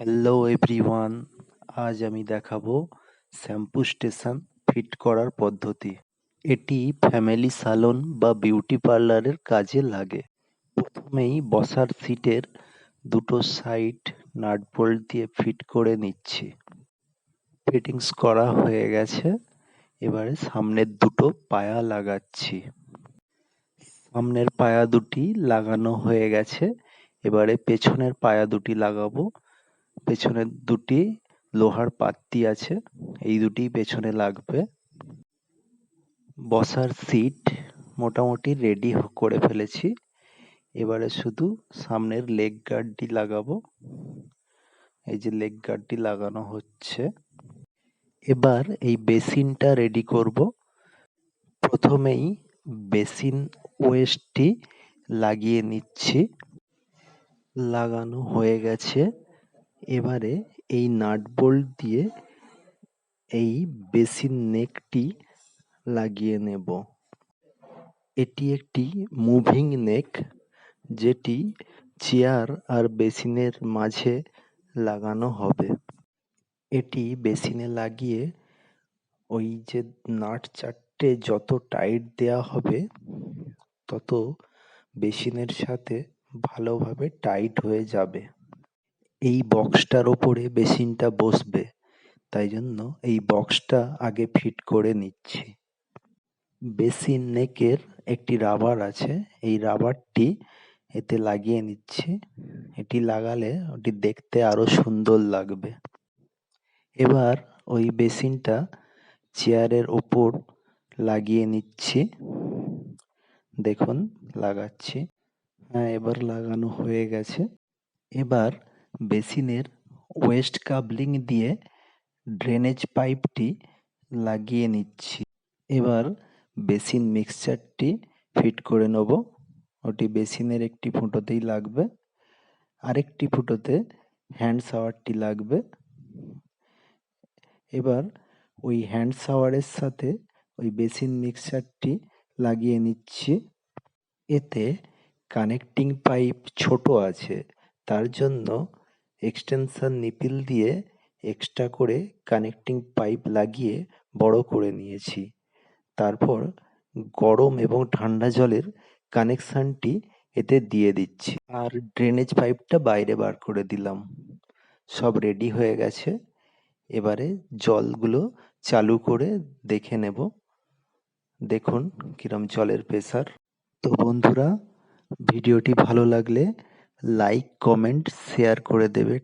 Hello everyone আজ আমি দেখাবো শ্যাম্পু স্টেশন ফিট করার পদ্ধতি। এটি ফ্যামিলি সালন বা বিউটি পার্লারের কাজে লাগে। প্রথমেই বসার সিটের দুটো সাইড নাট দিয়ে ফিট করে নিচ্ছি। ফিটিংস করা হয়ে গেছে। এবারে সামনের দুটো পায়া লাগাচ্ছি। সামনের পায়া দুটি লাগানো হয়ে গেছে। এবারে পেছনের পায়া দুটি লাগাবো। পেছনের দুটি লোহার পাত্তি আছে, এই দুটি পেছনে লাগবে। বসার সিট মোটামুটি রেডি করে ফেলেছি। এবারে শুধু সামনের লেগ গার্ডটি লাগাবো। এই যে লেগ গার্ডটি লাগানো হচ্ছে। এবার এই বেসিনটা রেডি করব। প্রথমেই বেসিন ওয়েস্টটি লাগিয়ে নিচ্ছি। লাগানো হয়ে গেছে। এবারে এই নাট বোল্ট দিয়ে এই বেসিন নেকটি লাগিয়ে নেব। এটি একটি মুভিং নেক, যেটি চেয়ার আর বেসিনের মাঝে লাগানো হবে। এটি বেসিনে লাগিয়ে ওই যে নাট চারটে যত টাইট দেওয়া হবে, তত বেসিনের সাথে ভালোভাবে টাইট হয়ে যাবে। এই বক্সটার ওপরে বেসিনটা বসবে, তাই জন্য এই বক্সটা আগে ফিট করে নিচ্ছি। বেসিন নেকের একটি রাবার আছে, এই রাবারটি এতে লাগিয়ে নিচ্ছি। এটি লাগালে ওটি দেখতে আরও সুন্দর লাগবে। এবার ওই বেসিনটা চেয়ারের ওপর লাগিয়ে নিচ্ছি। দেখুন, লাগাচ্ছি। হ্যাঁ এবার লাগানো হয়ে গেছে। এবার বেসিনের ওয়েস্ট কাবলিং দিয়ে ড্রেনেজ পাইপটি লাগিয়ে নিচ্ছি। এবার বেসিন মিক্সচারটি ফিট করে নেব। ওটি বেসিনের একটি ফুটোতেই লাগবে। আরেকটি ফুটোতে হ্যান্ড শাওয়ারটি লাগবে। এবার ওই হ্যান্ড শাওয়ারের সাথে ওই বেসিন মিক্সচারটি লাগিয়ে নিচ্ছি। এতে কানেক্টিং পাইপ ছোট আছে। তার জন্য এক্সটেনশন নিপিল দিয়ে এক্সট্রা করে কানেক্টিং পাইপ লাগিয়ে বড় করে নিয়েছি। তারপর গরম এবং ঠান্ডা জলের কানেকশানটি এতে দিয়ে দিচ্ছি। আর ড্রেনেজ পাইপটা বাইরে বার করে দিলাম। সব রেডি হয়ে গেছে। এবারে জলগুলো চালু করে দেখে নেব। দেখুন কিরম জলের প্রেসার তো বন্ধুরা, ভিডিওটি ভালো লাগলে লাইক কমেন্ট শেয়ার করে দেবে।